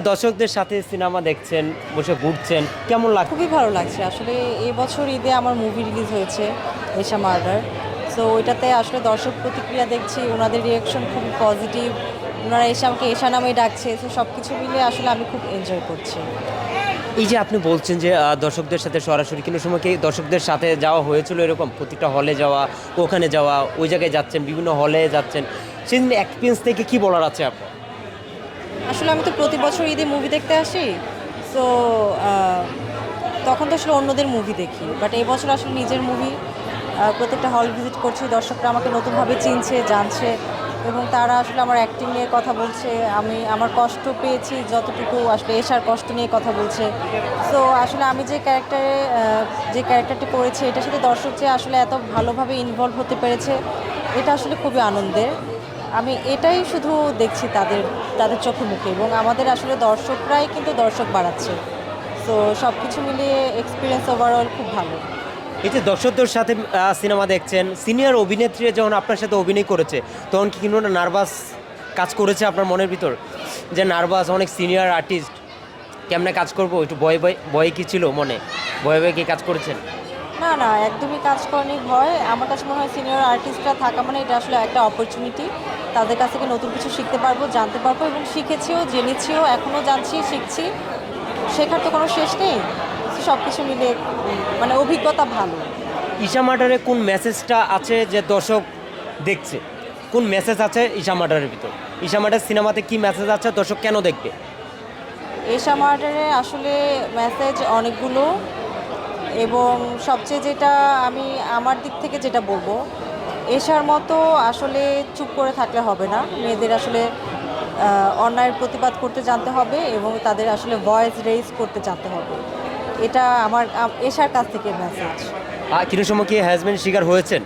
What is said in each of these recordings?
দর্শকদের সাথে সিনেমা দেখছেন বসে ঘুরছেন কেমন লাগছে? খুবই ভালো লাগছে। আসলে এই বছর ঈদে আমার মুভি রিলিজ হয়েছে এশা মার্ডার। সো ওইটাতে আসলে দর্শক প্রতিক্রিয়া দেখছি ওনাদের রিয়াকশন খুবই পজিটিভ ওনারা এসে আমাকে এশা নামেই ডাকছে তো সব কিছু মিলে আসলে আমি খুব এনজয় করছি। এই যে আপনি বলছেন যে দর্শকদের সাথে সরাসরি কোনো সময় কি দর্শকদের সাথে যাওয়া হয়েছিল এরকম? প্রতিটা হলে যাওয়া ওখানে যাওয়া ওই জায়গায় যাচ্ছেন বিভিন্ন হলে যাচ্ছেন। সেদিন এক্সপিরিয়েন্স থেকে কি বলার আছে আপনার? আসলে আমি তো প্রতি বছর ঈদে মুভি দেখতে আসি সো তখন তো আসলে অন্যদের মুভি দেখি বাট এই বছর আসলে নিজের মুভি প্রত্যেকটা হল ভিজিট করছি, দর্শকরা আমাকে নতুনভাবে চিনছে, জানছে, এবং তারা আসলে আমার অ্যাক্টিং নিয়ে কথা বলছে, আমি, আমার কষ্ট পেয়েছি, যতটুকু আসলে এসার কষ্ট নিয়ে কথা বলছে সো আসলে আমি যে ক্যারেক্টারে যে ক্যারেক্টারটি করেছি, এটার সাথে দর্শক যে আসলে এত ভালোভাবে ইনভলভ হতে পেরেছে, এটা আসলে খুবই আনন্দের, আমি এটাই শুধু দেখছি তাদের তাদের চোখে মুখে এবং আমাদের আসলে দর্শকরাই কিন্তু দর্শক বাড়াচ্ছে। তো সব কিছু মিলিয়ে এক্সপিরিয়েন্স ওভারঅল খুব ভালো। এই যে দর্শকদের সাথে সিনেমা দেখছেন সিনিয়র অভিনেত্রী যখন আপনার সাথে অভিনয় করেছে, তখন কি কোনো নার্ভাস কাজ করেছে আপনার মনের ভিতর? যে নার্ভাস অনেক সিনিয়র আর্টিস্ট কেমনে কাজ করব? একটু ভয় ভয় ভয় কি ছিল মনে? ভয়ে ভয়ে কি কাজ করেছেন? না না একদমই কাজ করেনি ভয়। আমার কাছে মনে হয় সিনিয়র আর্টিস্টরা থাকা মানে এটা আসলে একটা অপরচুনিটি তাদের কাছ থেকে নতুন কিছু শিখতে পারব জানতে পারব এবং শিখেছিও জেনেছিও এখনও জানছি শিখছি। শেখার তো কোনো শেষ নেই। সব কিছু মিলে মানে অভিজ্ঞতা ভালো। ঈশা মার্ডারে কোন মেসেজটা আছে যে দর্শক দেখছে? কোন মেসেজ আছে ঈশা মার্ডারের ভিতর? ঈশা মার্ডার সিনেমাতে কি মেসেজ আছে? দর্শক কেন দেখবে? এশা মার্ডারে আসলে মেসেজ অনেকগুলো। এবং সবচেয়ে যেটা আমি আমার দিক থেকে যেটা বলব এশার মতো আসলে চুপ করে থাকলে হবে না। মেয়েদের আসলে অন্যায়ের প্রতিবাদ করতে জানতে হবে এবং তাদের আসলে ভয়েস রেইজ করতে জানতে হবে। এটা আমার আম- এশার কাছ থেকে মেসেজ কোনো সময় কি হাজব্যান্ড শিকার হয়েছেন?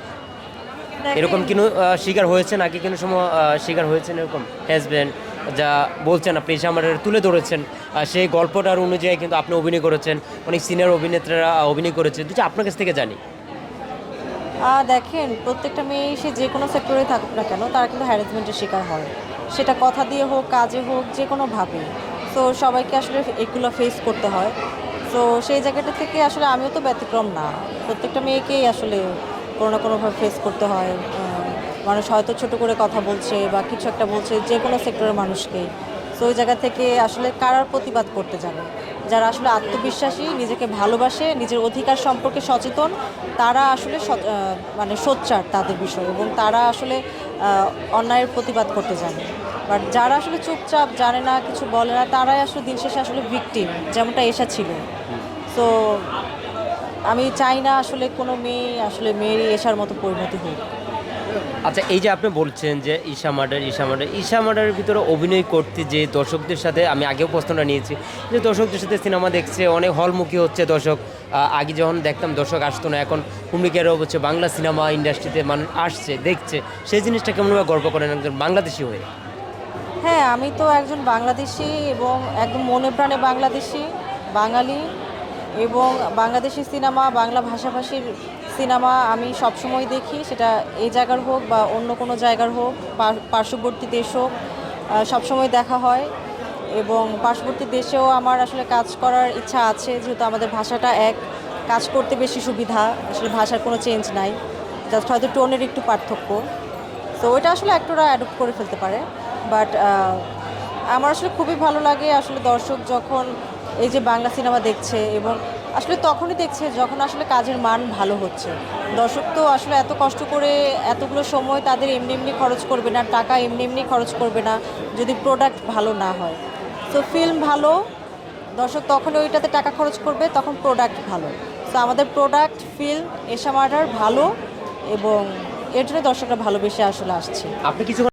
এরকম কোনো শিকার হয়েছেন? আগে কোনো সময় শিকার হয়েছেন এরকম হাজব্যান্ড যা বলছেন আপনি ঈশা মার্ডারে তুলে ধরেছেন। সেই গল্পটার অনুযায়ী কিন্তু আপনি অভিনয় করেছেন। অনেক সিনিয়র অভিনেত্রীরা অভিনয় করেছেন দুটো আপনার কাছ থেকে জানি। দেখেন, প্রত্যেকটা মেয়ে সে যে কোনো সেক্টরে থাকুক না কেন, তারা কিন্তু হ্যারাসমেন্টের শিকার হয়। সেটা কথা দিয়ে হোক, কাজে হোক, যে কোনোভাবে তো সবাইকে আসলে এগুলো ফেস করতে হয়। তো সেই জায়গাটা থেকে আসলে আমিও তো ব্যতিক্রম না। প্রত্যেকটা মেয়েকেই আসলে কোনো না কোনোভাবে ফেস করতে হয়। মানুষ হয়তো ছোট করে কথা বলছে বা কিছু একটা বলছে যে কোনো সেক্টরের মানুষকেই। তো ওই জায়গা থেকে আসলে কারার প্রতিবাদ করতে যাবে? যারা আসলে আত্মবিশ্বাসী, নিজেকে ভালোবাসে, নিজের অধিকার সম্পর্কে সচেতন, তারা আসলে মানে সোচ্চার তাদের বিষয় এবং তারা আসলে অন্যায়ের প্রতিবাদ করতে জানে বাট যারা আসলে চুপচাপ জানে না, কিছু বলে না, তারাই আসলে দিন শেষে আসলে ভিকটিম, যেমনটা এসা ছিল। তো আমি চাই না আসলে কোনো মেয়ে আসলে মেয়েরই এসার মতো পরিণতি হোক। আচ্ছা এই যে আপনি বলছেন যে ঈশা মার্ডার ঈশা মার্ডার, ঈশা মার্ডারের ভিতরে অভিনয় করতে যে দর্শকদের সাথে আমি আগেও প্রশ্নটা নিয়েছি, যে দর্শকদের সাথে সিনেমা দেখছে, অনেক হলমুখী হচ্ছে দর্শক। আগে যখন দেখতাম দর্শক আসতো না, এখন ভূমিকারও হচ্ছে বাংলা সিনেমা ইন্ডাস্ট্রিতে মানুষ আসছে, দেখছে। সেই জিনিসটা কেমনভাবে গর্ব করেন একজন বাংলাদেশি হয়ে? হ্যাঁ আমি তো একজন বাংলাদেশি এবং একদম মনে প্রাণে বাংলাদেশি, বাঙালি এবং বাংলাদেশি সিনেমা, বাংলা ভাষাভাষীর সিনেমা আমি সবসময় দেখি, সেটা এই জায়গার হোক বা অন্য কোনো জায়গার হোক পার্শ্ববর্তী দেশ হোক সবসময় দেখা হয় এবং পার্শ্ববর্তী দেশেও আমার আসলে কাজ করার ইচ্ছা আছে, যেহেতু আমাদের ভাষাটা এক, কাজ করতে বেশি সুবিধা, আসলে ভাষার কোনো চেঞ্জ নাই জাস্ট হয়তো টোনের একটু পার্থক্য। তো ওইটা আসলে একটুরা অ্যাডপ্ট করে ফেলতে পারে বাট আমার আসলে খুবই ভালো লাগে আসলে দর্শক যখন এই যে বাংলা সিনেমা দেখছে এবং আসলে তখনই দেখছে যখন আসলে কাজের মান ভালো হচ্ছে। দর্শক তো আসলে এত কষ্ট করে এতগুলো সময় তাদের এমনি এমনি খরচ করবে না, টাকা এমনি এমনি খরচ করবে না, যদি প্রোডাক্ট ভালো না হয়। তো ফিল্ম ভালো, দর্শক তখন ওইটাতে টাকা খরচ করবে, তখন প্রোডাক্ট ভালো। তো আমাদের প্রোডাক্ট ফিল্ম এসা মার্ডার ভালো এবং এর জন্য দর্শকরা ভালোবেসে আসলে আসছে। আপনি কিছু